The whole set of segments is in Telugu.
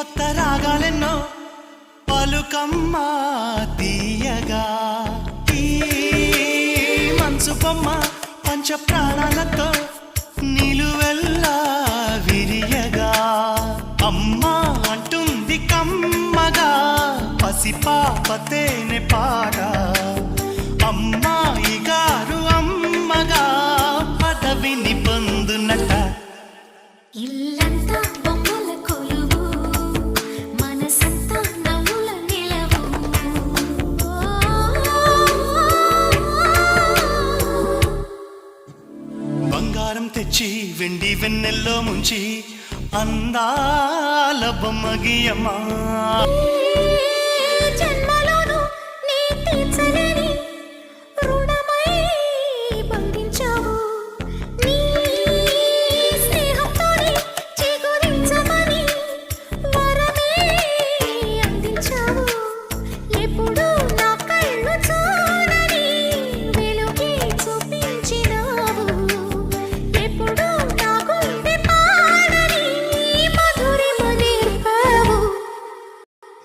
కొత్త రాగాలెన్నో పలుకమ్మ తీయగా. ఈ మనసు బొమ్మ పంచ ప్రాణాలతో నిలువెల్లా విరియగా. అమ్మా అంటుంది కమ్మగా పసిపాపతేనె పాగా బంగారం తెచ్చి వెండి వెన్నెల్లో ముంచి అందాల బొమ్మ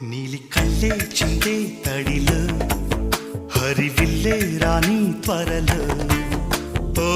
నీలి కల్లే చిందే తడిలో హరివిల్లే రాణి త్వరలు ఓ